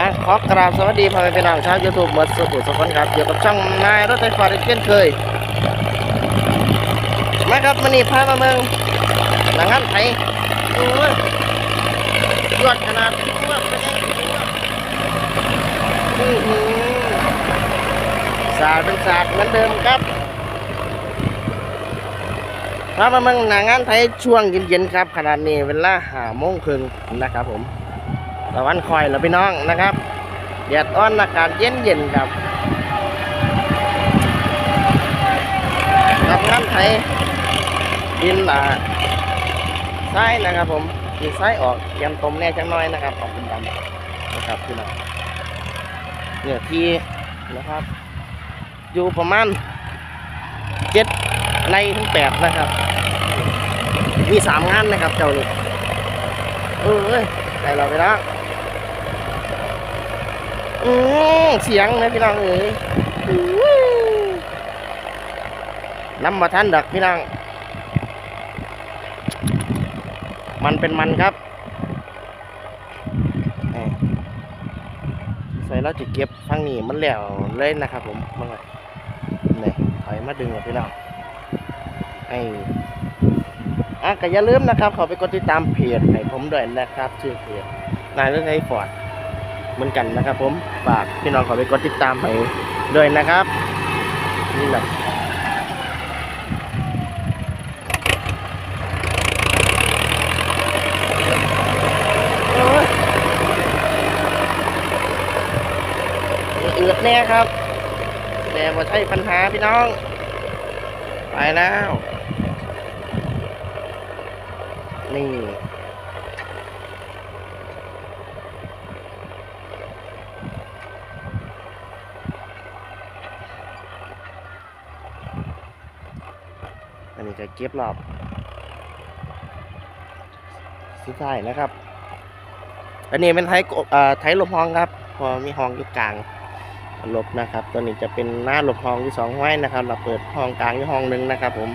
อะขอกราบสวัสดีพ่อแม่พี่น้องชาวยูทูบหมดสุขุสุขคนครับอยู่กับช่องนายรถไฟฟ้าอีกเช่นเคยมาครับมันนี่พามาเมืองหลังงานไทยโอ้ยยอดขนาดอืมสาดเป็นสาดเหมือนเดิมครับพามาเมืองหนังงานไทยช่วงเย็นๆครับขนาดนี้เวลาห้าโมงครึ่งนะครับผม ตะวันคอยแล้วพี่น้องนะครับแดดอ่อนอากาศเย็นเย็นครับกับงานไทยดินหลาไส้นะครับผมดินไส้ออกเตรียมต้มแน่จังน้อยนะครับออกเป็นดำนะครับพี่น้องเนี่ยที่นะครับ อยู่ประมาณเจ็ดในถึงแปดนะครับ มีสามงานนะครับเจ้านี่เออได้เราไปแล้ว อืมเสียงนะพี่น้องเอ้ยอู้น้ำมาทันดักพี่น้อง มันเป็นมันครับเอ้ยใส่แล้วจะเก็บฟังนี้มันแล้วเลยนะครับผมมันไงนี่ถอยมาดึงกับพี่น้องไอ้อะก็อย่าลืมนะครับ ขอไปกดติดตามเพจให้ผมด้วยนะครับ ชื่อเพจนายเรื่องไอ้ฟอร์ด เหมือนกันนะครับ ผมฝากพี่น้องขอไปกดติดตามให้ด้วยนะครับนี่แหละเอือดแน่ครับแต่ว่าใช่ปัญหาพี่น้อง ไปแล้ว นี่ อันนี้จะ เก็บรอบ สุดท้ายนะครับ อันนี้เป็นไทยไทยลมห้องครับ พอมีห้องอยู่กลางลบนะครับ ตัวนี้จะเป็นหน้าลบห้องที่สองห้อยนะครับ เราเปิดห้องกลางที่ห้องหนึ่งนะครับผม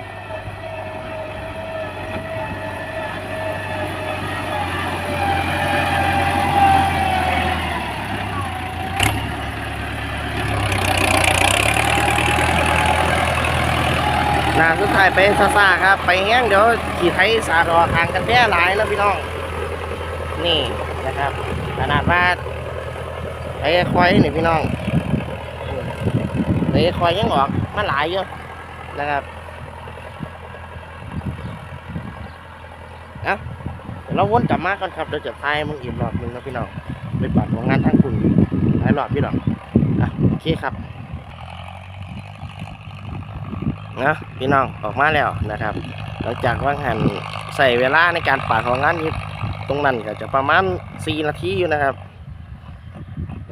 หนายไปซาซาครับ ไปแห้งเดี๋ยวขี่ไทยสาดออทางกันแท้หลายแล้วพี่น้อง นี่นะครับ ขนาดว่าไอ้ควายนี่พี่น้องไอ้ควายยังออกมาหลายเยอะนะครับเอ้าเราวนกลับมาก่อนครับเดี๋ยวจะพายมึงอีกรอบหนึงนะพี่น้องไปบัตรของงานทั้งคุณหลายรอบพี่น้องอะโอเคครับ นะพี่น้องออกมาแล้วนะครับ หลังจากว่างหันใส่เวลาในการปาดของงานนี้ตรงนั้นก็จะประมาณ4นาทีอยู่นะครับ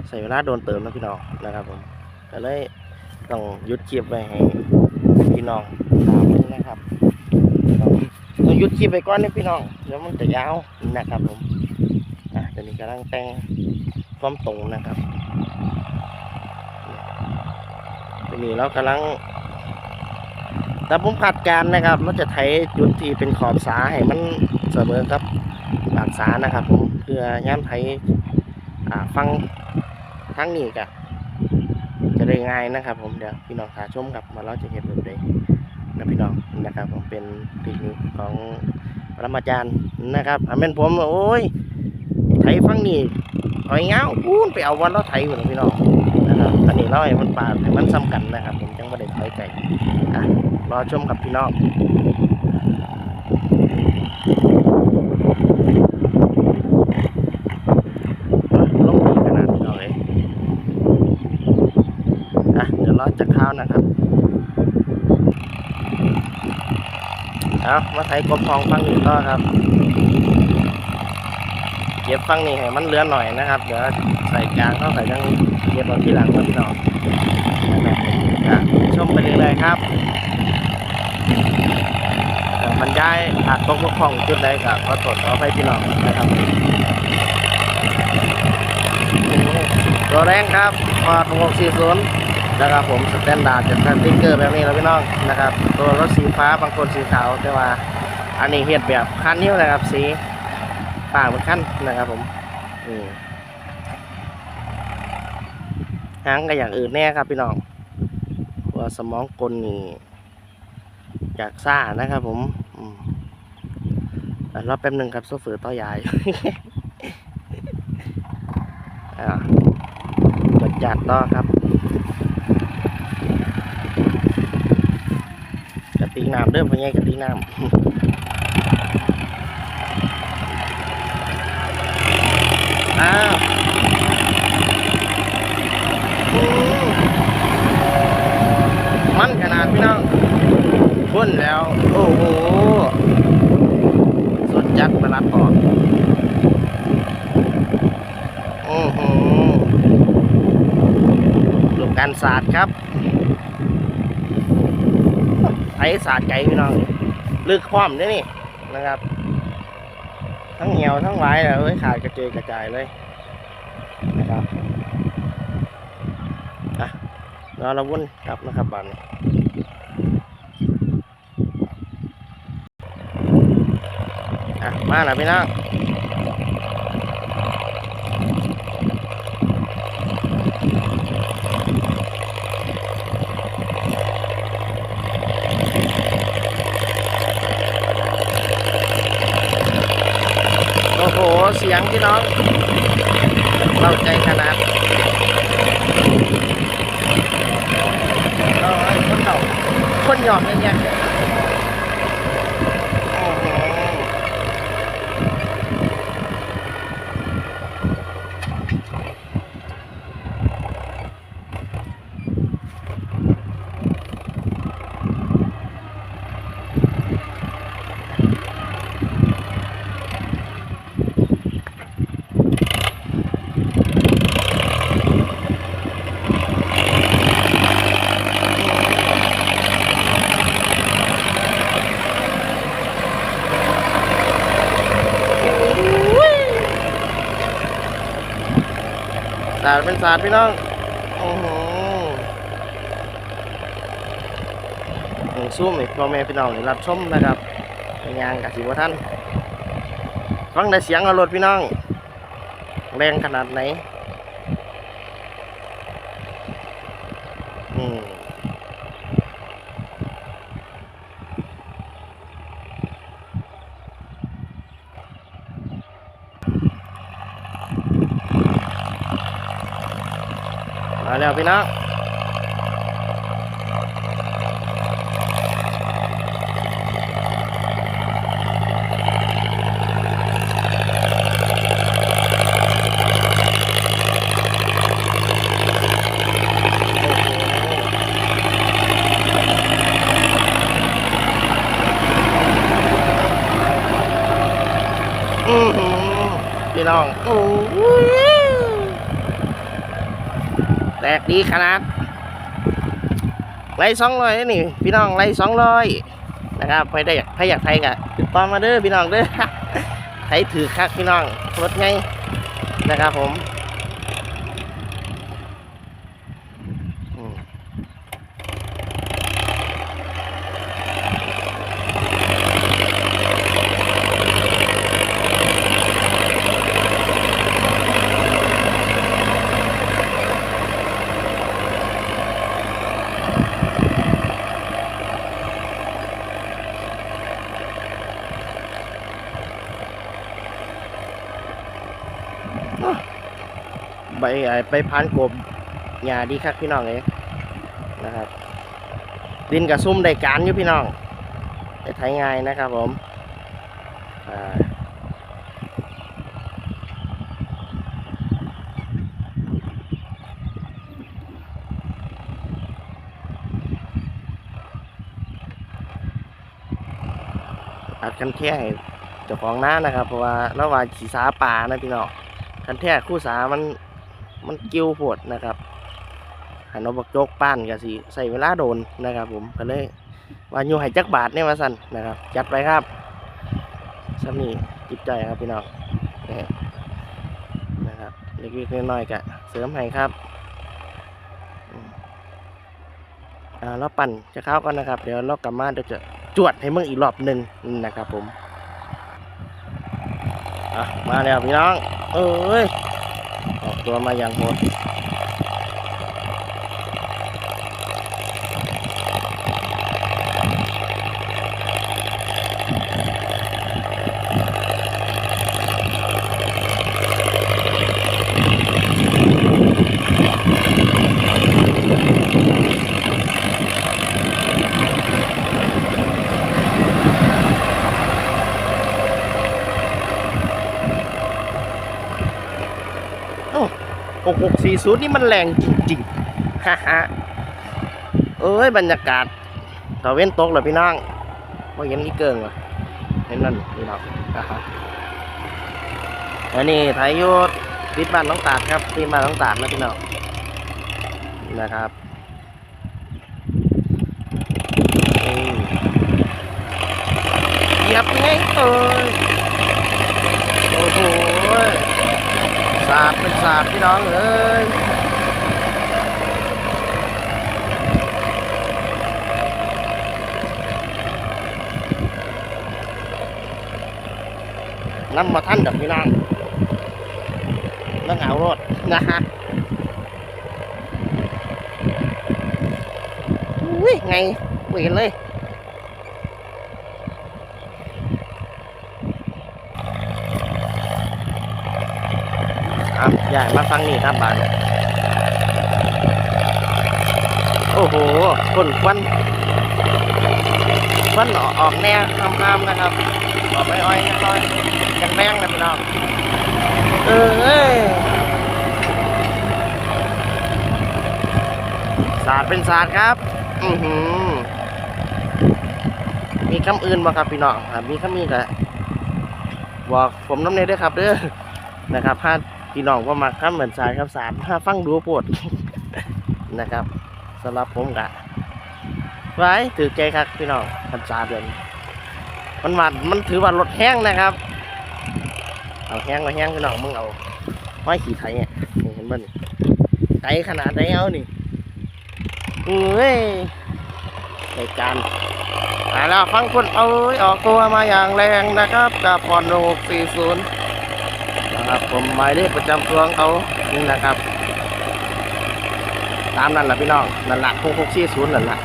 ใส่เวลาโดนเติมนะพี่น้องนะครับผมก็เลยต้องหยุดคลิปไว้ให้พี่น้องถามนะครับต้องหยุดคลิปไปก่อนนะพี่น้องเดี๋ยวมันจะยาวนะครับผมอะตอนนี้กำลังแต่งความตรงนะครับตอนนี้เรากำลัง แต่ผมคาดการนะครับเราจะไถจุดที่เป็นขอบสาให้มันเสมอกับปากสานะครับผมเพื่อย่ามไถฟังทั้งนี้กับจะได้ง่ายนะครับ ผมเดี๋ยวพี่น้องขาชมกับมาเราจะเห็นแบบใดนะพี่น้องนะครับ ผมเป็นเทคนิคของปรมาจารย์นะครับอาเมนผมโอ้ยไถฟังนี่ถอยเงาพูนไปเอาวันเราไถอยู่นะพี่น้อง อันนี้เราให้มันปาดให้มันซ้ำกันนะครับ ผมจังไม่ได้ถอยไกลอะรอชมกับพี่น้องลงดีขนาดนี้เลยอะเดี๋ยวรอจะข้าวนะครับเอามาไถกบทองฟังนี้ต่อครับ เก็บฟังนี้ให้มันเลือหน่อยนะครับ เดี๋ยวใส่กลางเข้าใส่ยังเก็บเอาที่หลังครับพี่น้องนะครับอะชมไปเรื่อยๆครับเอ่อบรรยายขาดตกบกพร่องจุดใดก็ขอโทษขอไปพี่น้องนะครับตัวแรงครับพอด640นะครับผมสแตนดาร์ดจะสติ๊กเกอร์แบบนี้แล้วพี่น้องนะครับ ตัวรถสีฟ้าบางคนสีขาวแต่ว่า อันนี้เฮ็ดแบบคันนิ้วนะครับสี ป่างเหมือนคันนะครับผมอืมหางก็อย่างอื่นแน่ครับพี่น้องเพราะว่าสมองกลนี่อยากซ่านะครับผมอืมรอแป๊บหนึ่งครับโซเฟอร์ต่อยายอะกดจัดต่อครับกระติกน้ำเด้อพ่อใหญ่กระติกน้ำ อ้าวมันขนาดพี่น้องพ่นแล้ว โอ้โหสุดจัดประหลัดปอกโอ้โหลูกการศาสตร์ครับไอ้ศาสตร์ไก่พี่น้องลึกพร้อมเด้อนี่นะครับ ทั้งเหี่ยวทั้งไหวเลยขาดกระเจยกระจายเลยนะครับอะรอเราวุ่นครับนะครับบันอะมาแล้วพี่น้อง เสียงพี่น้องเราใจขนาดเอาไอ้คนเก่าคนหยอกเนี่ยๆโอ้โห สาดเป็นสาดพี่น้องโอ้โหหนึ่งซุ้มอีกพ่อแม่พี่น้องนี่รับชมนะครับในงานกับสิบท่านฟังได้เสียงเอารถพี่น้อง แรงขนาดไหนอืม แล้วพี่น้องพี่น้องโอ้ย แตกดีขนาดไล่สองร้อยนี่ พี่น้องไล่สองร้อยนะครับใครได้อยากใครอยากไทยกะติดต่อมาเด้อพี่น้องเด้อไทยถือคักพี่น้องรถไงนะครับผม ใบไอ้ใบพานกบหญ้าดีครับพี่น้องเลยนะครับ ดินกับซุ่มได้การอยู่พี่น้องได้ไถง่ายนะครับผมอัดกันแค่เจ้าของน้านะครับ เพราะว่าระหว่างขี่สาป่านะพี่น้อง คันแท้คู่สามันมันกิ้วโพดนะครับหันเอาบักโจกป้านก็สิใส่เวลาโดนนะครับ ผมก็เลยว่าอยู่ให้จักบาทเนี่ยมาสั่นนะครับ จัดไปครับสามีจิตใจครับพี่น้องนะครับเล็กๆน้อยๆกะเสริมให้ครับเราปั่นจะเข้ากันนะครับ เดี๋ยวเรากลับมาเดี๋ยวจะจวดให้มึงอีกรอบหนึ่งนะครับผม มาแล้วพี่น้อง เอ้ยออกตัวมาอย่างโหด 6640นี่มันแรงจริงๆฮ่าฮ่าเอ้ยบรรยากาศตะเว้นตกเหรอพี่น้องว่าเห็นนี่เกิงวะเห็นนั่นพี่น้องอ่าฮะอันนี้ไทยโยศติดบ้านน้องตาดครับติดบ้านน้องตาดนะพี่น้องนะครับเหยียบไงเอ้ยโอ้โห สาดเป็นสาดพี่น้องเอ้ยน้ำมาท่านดอกพี่น้องต้องเอารถนะฮะอุ้ยไงเห็นเลย อะใหญ่มาฟังนี่ครับบานโอ้โหคนควันควันออกออกแนวคำๆนะครับออกไปอ้อยๆน้อยยังแบงนะพี่น้องเออเอ้ยศาสตร์เป็นศาสตร์ครับ อือหือมีคำอื่นบ่ครับพี่น้องอ่ามีคำอื่นก็บอกผมน้ำเนยด้วยครับเด้อนะครับถ้า พี่น้องว่ามาคำเหมือนสายครับสารถ้าฟังดูปวดนะครับสำหรับผมกะไว้ถือใจครับพี่น้องพันษาเดือนมันมามันถือว่ารถแห้งนะครับเอาแห้งมาแห้งพี่น้องมึงเอาไม้ขี่ไถเนี่ยเห็นบ่นี่ไกลขนาดไหนเอานี่เอ้ยในการมาแล้วฟังคนเอ้ยออกตัวมาอย่างแรงนะครับกับปอนหกสี่ศู นะครับ ผมหมายเลขประจำตัวของเขานี่นะครับ ตามนั่นแหละพี่น้องนั่นแหละหกหกสี่ศูนย์นั่นแหละ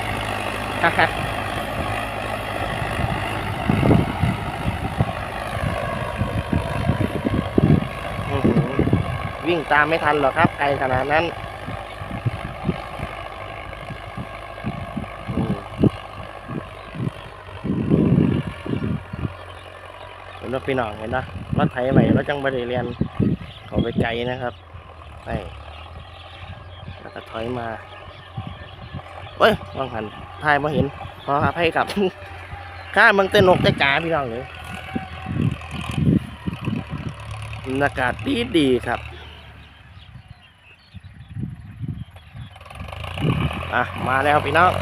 อื้อหือวิ่งตามไม่ทันหรอกครับไกลขนาดนั้นอืมเห็นว่า พี่น้องเห็นนะรถไถใหม่รถจังบริเรียนเขาไปไกลนะครับไปแล้วก็ถอยมาเฮ้ยว่างหันทายมาเห็นพอหาให้กลับข้ามึงเต้นนกแต่กาพี่น้องเลยบรรยากาศดีดีครับอะมาแล้วพี่น้อง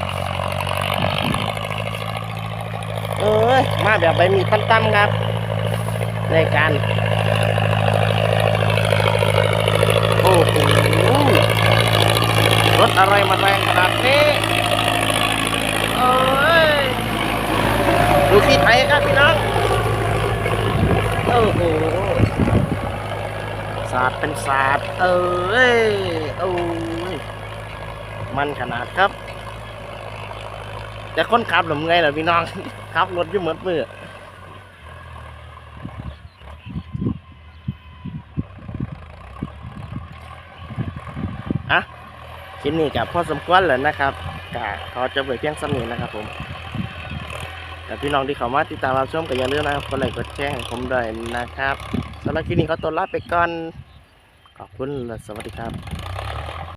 เอ้ยมาแบบใบมีดตั้มๆครับ ในการโอ้โหรถอะไรมาแรงขนาดนี้เอ้ยดูที่ไทยครับพี่น้องโอ้โหศาสตร์เป็นศาสตร์เอ้ยโอ้ยมันขนาดครับ แต่คนขับหรือไงล่ะพี่น้องขับรถยู่เหมือนมือ คลิปนี้กับพอสมควรแล้วนะครับกะขอจะเปิดเพียงสำนีนะครับ ผมแต่พี่น้องที่เขามาติดตามรับชมก็อย่าลืมนะครับกดไลค์กดแชร์ให้ผมด้วยนะครับสำหรับคลิปนี้เขาตัวลาไปก่อนขอบคุณและสวัสดีครับ